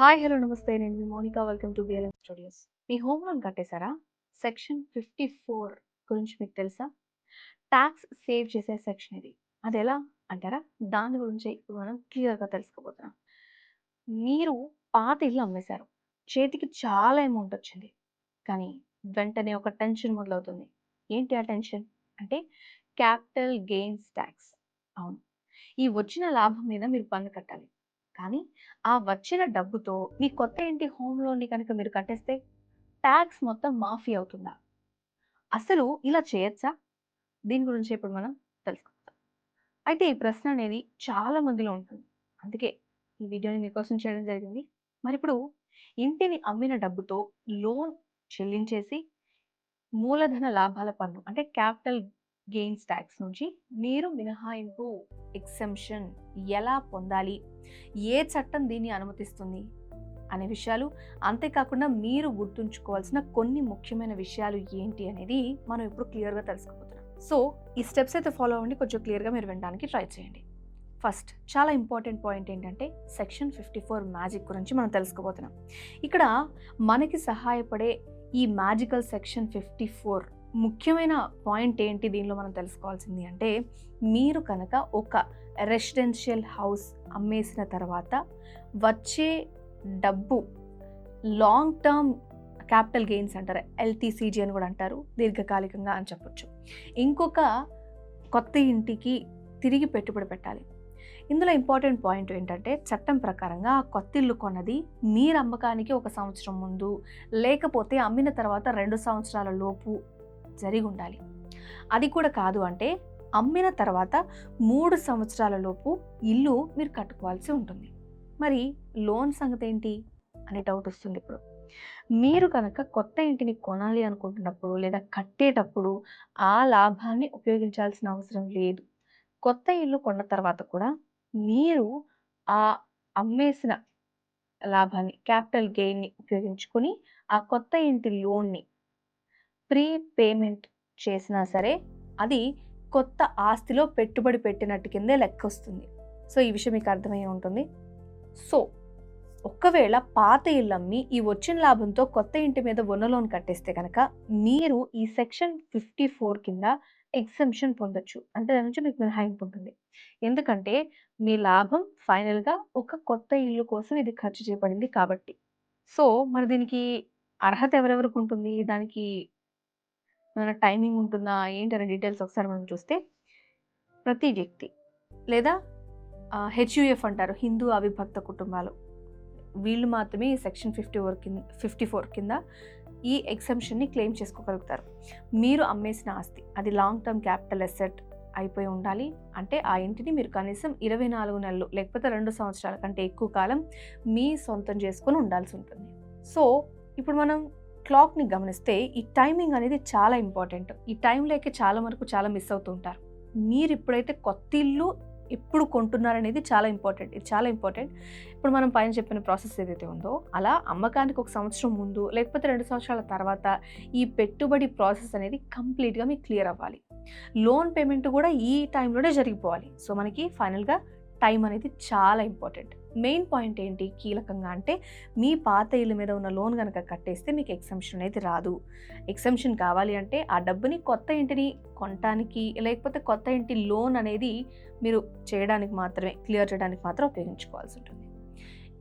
Hi hello namaste. నేను మీ Monica. Welcome to BLM studios me home loan కట్టేశారా? Section fifty four గురించి మీకు తెలుసా? ట్యాక్స్ సేవ్ చేసే సెక్షన్ ఇది. అది ఎలా అంటారా? దాని గురించి ఇప్పుడు మనం క్లియర్గా తెలుసుకోబోతున్నాం. మీరు పాత ఇల్లు అమ్మేశారు. చేతికి చాలా అమౌంట్ వచ్చింది. కానీ వెంటనే ఒక టెన్షన్ మొదలవుతుంది ఏంటి ఆ టెన్షన్ అంటే క్యాపిటల్ గెయిన్స్ ట్యాక్స్ అవును. ఈ వచ్చిన లాభం మీద మీరు పన్ను కట్టాలి. కానీ ఆ వచ్చిన డబ్బుతో మీ కొత్త ఇంటి హోమ్ లోన్ని కనుక మీరు కట్టేస్తే ట్యాక్స్ మొత్తం మాఫీ అవుతుందా? అసలు ఇలా చేయొచ్చా? దీని గురించి ఇప్పుడు మనం తెలుసుకుందాం. అయితే ఈ ప్రశ్న అనేది చాలా మందిలో ఉంటుంది. అందుకే ఈ వీడియోని మీకోసం చేయడం జరిగింది. మరి ఇప్పుడు ఇంటిని అమ్మిన డబ్బుతో లోన్ చెల్లించేసి మూలధన లాభాల పన్ను అంటే క్యాపిటల్ గెయిన్స్ ట్యాక్స్ నుంచి మీరు మినహాయింపు ఎక్సెంప్షన్ ఎలా పొందాలి? ఏ చట్టం దీన్ని అనుమతిస్తుంది? అనే విషయాలు అంతేకాకుండా మీరు గుర్తుంచుకోవాల్సిన కొన్ని ముఖ్యమైన విషయాలు ఏంటి అనేది మనం ఇప్పుడు క్లియర్గా తెలుసుకోబోతున్నాం. సో ఈ స్టెప్స్ అయితే ఫాలో అవ్వండి కొంచెం క్లియర్గా మీరు వినడానికి ట్రై చేయండి. ఫస్ట్ చాలా ఇంపార్టెంట్ పాయింట్ ఏంటంటే సెక్షన్ ఫిఫ్టీ ఫోర్ మ్యాజిక్ గురించి మనం తెలుసుకోబోతున్నాం. ఇక్కడ మనకి సహాయపడే ఈ మ్యాజికల్ సెక్షన్ ఫిఫ్టీ ఫోర్ ముఖ్యమైన పాయింట్ ఏంటి దీనిలో మనం తెలుసుకోవాల్సింది అంటే మీరు కనుక ఒక రెసిడెన్షియల్ హౌస్ అమ్మేసిన తర్వాత వచ్చే డబ్బు లాంగ్ టర్మ్ క్యాపిటల్ గెయిన్స్ అంటారు ఎల్టీసీజీ అని కూడా అంటారు దీర్ఘకాలికంగా అని చెప్పొచ్చు. ఇంకొక కొత్త ఇంటికి తిరిగి పెట్టుబడి పెట్టాలి. ఇందులో ఇంపార్టెంట్ పాయింట్ ఏంటంటే చట్టం ప్రకారంగా ఆ కొత్త ఇల్లు కొన్నది మీరు అమ్మకానికి ఒక సంవత్సరం ముందు లేకపోతే అమ్మిన తర్వాత రెండు సంవత్సరాల లోపు జరిగి ఉండాలి అది కూడా కాదు అంటే అమ్మిన తర్వాత మూడు సంవత్సరాల లోపు ఇల్లు మీరు కట్టుకోవాల్సి ఉంటుంది. మరి లోన్ సంగతి ఏంటి? అనే డౌట్ వస్తుంది ఇప్పుడు. మీరు కనుక కొత్త ఇంటిని కొనాలి అనుకుంటున్నప్పుడు లేదా కట్టేటప్పుడు ఆ లాభాన్ని ఉపయోగించాల్సిన అవసరం లేదు. కొత్త ఇల్లు కొన్న తర్వాత కూడా మీరు ఆ అమ్మేసిన లాభాన్ని క్యాపిటల్ గెయిన్ని ఉపయోగించుకొని ఆ కొత్త ఇంటి లోన్ని ప్రీ పేమెంట్ చేసినా సరే అది కొత్త ఆస్తిలో పెట్టుబడి పెట్టినట్టు కిందే లెక్క వస్తుంది సో ఈ విషయం మీకు అర్థమై ఉంటుంది. సో ఒకవేళ పాత ఇల్లు అమ్మి ఈ వచ్చిన లాభంతో కొత్త ఇంటి మీద ఉన్న లోన్ కట్టేస్తే కనుక మీరు ఈ సెక్షన్ ఫిఫ్టీ ఫోర్ కింద ఎగ్జంప్షన్ పొందొచ్చు. అంటే దాని నుంచి మీకు మినహాయింపు ఉంటుంది. ఎందుకంటే మీ లాభం ఫైనల్గా ఒక కొత్త ఇల్లు కోసం ఇది ఖర్చు చేయబడింది కాబట్టి. సో మరి దీనికి అర్హత ఎవరెవరికి ఉంటుంది? దానికి ఏమైనా టైమింగ్ ఉంటుందా? ఏంటి అనే డీటెయిల్స్ ఒకసారి మనం చూస్తే ప్రతి వ్యక్తి లేదా హెచ్యుఎఫ్ అంటారు హిందూ అవిభక్త కుటుంబాలు. వీళ్ళు మాత్రమే సెక్షన్ ఫిఫ్టీ ఫోర్ కింద ఫిఫ్టీ ఫోర్ కింద ఈ ఎగ్జంప్షన్ని క్లెయిమ్ చేసుకోగలుగుతారు. మీరు అమ్మేసిన ఆస్తి అది లాంగ్ టర్మ్ క్యాపిటల్ ఎసెట్ అయిపోయి ఉండాలి. అంటే ఆ ఇంటిని మీరు కనీసం ఇరవై నాలుగు నెలలు లేకపోతే రెండు సంవత్సరాల కంటే ఎక్కువ కాలం మీ సొంతం చేసుకొని ఉండాల్సి ఉంటుంది. సో ఇప్పుడు మనం క్లాక్ని గమనిస్తే ఈ టైమింగ్ అనేది చాలా ఇంపార్టెంట్. ఈ టైంలోకి చాలా వరకు చాలా మిస్ అవుతూ ఉంటారు. మీరు ఇప్పుడైతే కొత్త ఇల్లు ఎప్పుడు కొంటున్నారనేది చాలా ఇంపార్టెంట్. ఇది చాలా ఇంపార్టెంట్. ఇప్పుడు మనం పైన చెప్పిన ప్రాసెస్ ఏదైతే ఉందో అలా అమ్మకానికి ఒక సంవత్సరం ముందు లేకపోతే రెండు సంవత్సరాల తర్వాత ఈ పెట్టుబడి ప్రాసెస్ అనేది కంప్లీట్గా మీకు క్లియర్ అవ్వాలి. లోన్ పేమెంట్ కూడా ఈ టైంలోనే జరిగిపోవాలి. సో మనకి ఫైనల్గా టైం అనేది చాలా ఇంపార్టెంట్. మెయిన్ పాయింట్ ఏంటి కీలకంగా అంటే మీ పాత ఇల్లు మీద ఉన్న లోన్ కనుక కట్టేస్తే మీకు ఎగ్జంప్షన్ అనేది రాదు. ఎగ్జంప్షన్ కావాలి అంటే ఆ డబ్బుని కొత్త ఇంటిని కొనటానికి లేకపోతే కొత్త ఇంటి లోన్ అనేది మీరు చేయడానికి మాత్రమే క్లియర్ చేయడానికి మాత్రం ఉపయోగించుకోవాల్సి ఉంటుంది.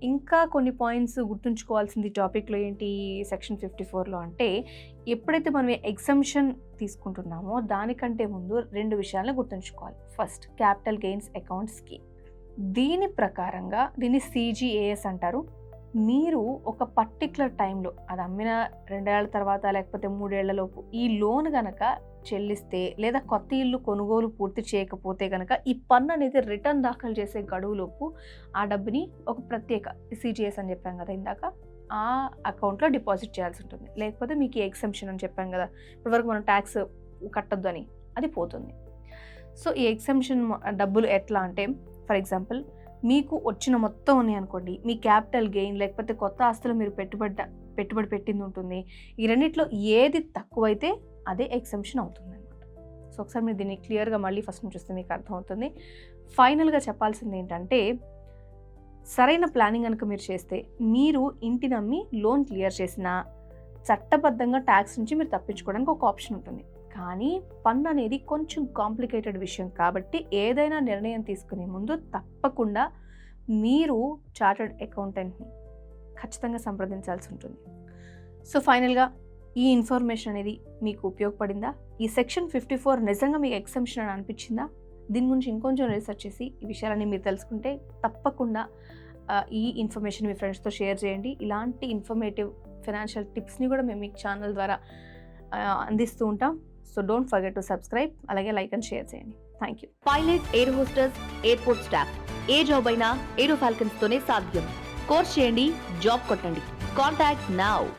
ఇంకా కొన్ని పాయింట్స్ గుర్తుంచుకోవాల్సింది టాపిక్లో ఏంటి సెక్షన్ ఫిఫ్టీ ఫోర్లో అంటే ఎప్పుడైతే మనం ఎగ్జంప్షన్ తీసుకుంటున్నామో దానికంటే ముందు రెండు విషయాలను గుర్తుంచుకోవాలి. First capital gains account scheme. దీని ప్రకారంగా దీన్ని సీజీఏఎస్ అంటారు. మీరు ఒక పర్టిక్యులర్ టైంలో అది అమ్మిన రెండేళ్ళ తర్వాత లేకపోతే మూడేళ్ళలోపు ఈ లోన్ గనక చెల్లిస్తే లేదా కొత్త ఇల్లు కొనుగోలు పూర్తి చేయకపోతే కనుక ఈ పన్ను అనేది రిటర్న్ దాఖలు చేసే గడువులోపు ఆ డబ్బుని ఒక ప్రత్యేక సిజిఎస్ అని చెప్పాం కదా ఇందాక. ఆ అకౌంట్లో డిపాజిట్ చేయాల్సి ఉంటుంది. లేకపోతే మీకు ఈ ఎగ్జంప్షన్ అని చెప్పాం కదా. ఇప్పటివరకు మనం ట్యాక్స్ కట్టొద్దు అని అది పోతుంది. సో ఈ ఎగ్జంప్షన్ డబ్బులు ఎట్లా అంటే ఫర్ ఎగ్జాంపుల్ మీకు వచ్చిన మొత్తం ఉన్నాయి అనుకోండి మీ క్యాపిటల్ గెయిన్ లేకపోతే కొత్త ఆస్తులు మీరు పెట్టుబడి పెట్టుబడి పెట్టింది ఉంటుంది. ఈ రెండిట్లో ఏది తక్కువైతే అదే ఎగ్జంప్షన్ అవుతుంది అనమాట సో ఒకసారి మీరు దీన్ని క్లియర్గా మళ్ళీ ఫస్ట్ నుంచి చూస్తే మీకు అర్థమవుతుంది. ఫైనల్గా చెప్పాల్సింది ఏంటంటే సరైన ప్లానింగ్ కనుక మీరు చేస్తే మీరు ఇంటిని అమ్మి లోన్ క్లియర్ చేసినా చట్టబద్ధంగా ట్యాక్స్ నుంచి మీరు తప్పించుకోవడానికి ఒక ఆప్షన్ ఉంటుంది. కానీ పన్ను అనేది కొంచెం కాంప్లికేటెడ్ విషయం కాబట్టి ఏదైనా నిర్ణయం తీసుకునే ముందు తప్పకుండా మీరు చార్టర్డ్ అకౌంటెంట్ని ఖచ్చితంగా సంప్రదించాల్సి ఉంటుంది. సో ఫైనల్గా ఈ ఇన్ఫర్మేషన్ అనేది మీకు ఉపయోగపడిందా? ఈ సెక్షన్ ఫిఫ్టీ ఫోర్ నిజంగా మీకు ఎక్సెంప్షన్ అని అనిపించిందా? దీని గురించి ఇంకొంచెం రీసెర్చ్ చేసి ఈ విషయాలన్నీ మీరు తెలుసుకుంటే తప్పకుండా ఈ ఇన్ఫర్మేషన్ మీ ఫ్రెండ్స్తో షేర్ చేయండి. ఇలాంటి ఇన్ఫర్మేటివ్ ఫైనాన్షియల్ టిప్స్ని కూడా మేము మీ ఛానల్ ద్వారా అందిస్తూ ఉంటాం. So don't forget to subscribe అలాగే లైక్ అండ్ షేర్ చేయండి. Thank you pilot air hostesses airport staff A job అయినా ఏరో ఫాల్కన్స్ తోనే సాధ్యం. కోర్స్ చేయండి జాబ్ కొట్టండి. Contact now